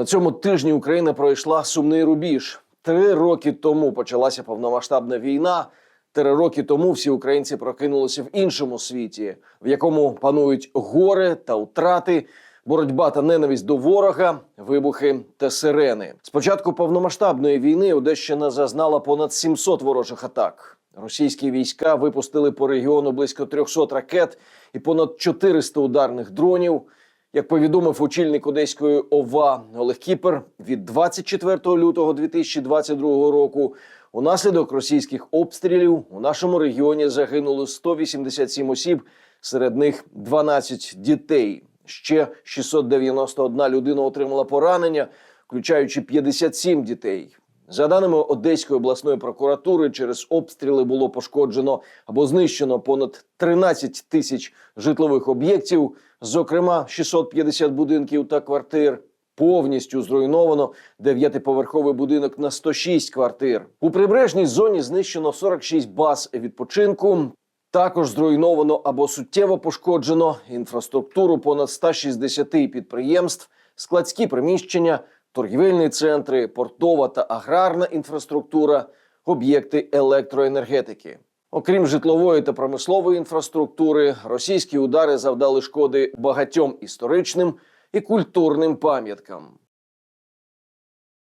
На цьому тижні Україна пройшла сумний рубіж. Три роки тому почалася повномасштабна війна. Три роки тому всі українці прокинулися в іншому світі, в якому панують горе та втрати, боротьба та ненависть до ворога, вибухи та сирени. З початку повномасштабної війни Одещина зазнала понад 700 ворожих атак. Російські війська випустили по регіону близько 300 ракет і понад 400 ударних дронів. Як повідомив очільник Одеської ОВА Олег Кіпер, від 24 лютого 2022 року унаслідок російських обстрілів у нашому регіоні загинуло 187 осіб, серед них 12 дітей. Ще 691 людина отримала поранення, включаючи 57 дітей. За даними Одеської обласної прокуратури, через обстріли було пошкоджено або знищено понад 13 тисяч житлових об'єктів, зокрема 650 будинків та квартир. Повністю зруйновано дев'ятиповерховий будинок на 106 квартир. У прибережній зоні знищено 46 баз відпочинку. Також зруйновано або суттєво пошкоджено інфраструктуру понад 160 підприємств, складські приміщення, торгівельні центри, портова та аграрна інфраструктура, об'єкти електроенергетики. Окрім житлової та промислової інфраструктури, російські удари завдали шкоди багатьом історичним і культурним пам'яткам.